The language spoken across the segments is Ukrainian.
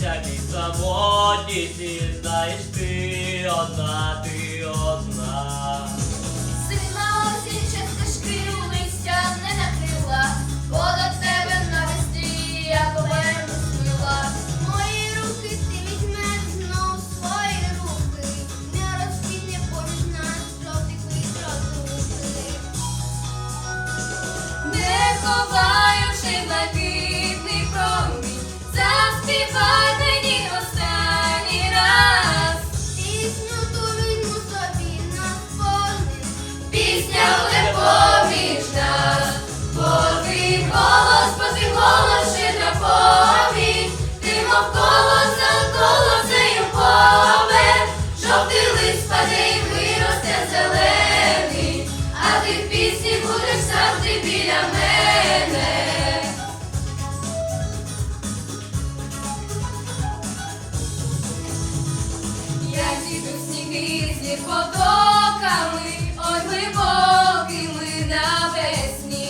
Дивися мій самотність і знаєш ти одна, ти одна. Сигнал січа стежки не накрила, бо до тебе на вестрі я повернусь. Мої руки ти візьмеш знов свої руки, не розпітне поміж нас протекли розлуки. Під потоками, ой глибокими навесні.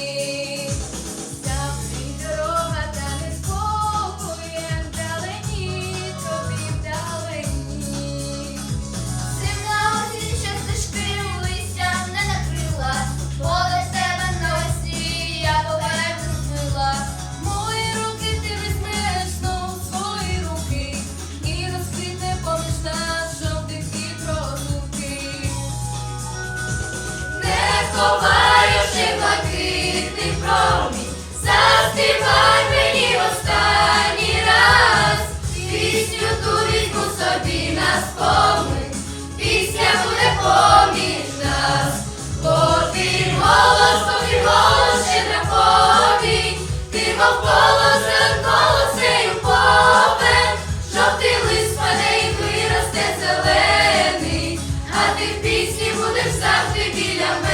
ховаючи блакитний промінь, заспівай мені останній раз, пісню ту візьму собі на спомин, пісня буде поміж нас, бо ти голос, повір голос на повінь, ти мов голос над голосею попен, виросте зелений, а ти в пісні будеш завжди біля мене.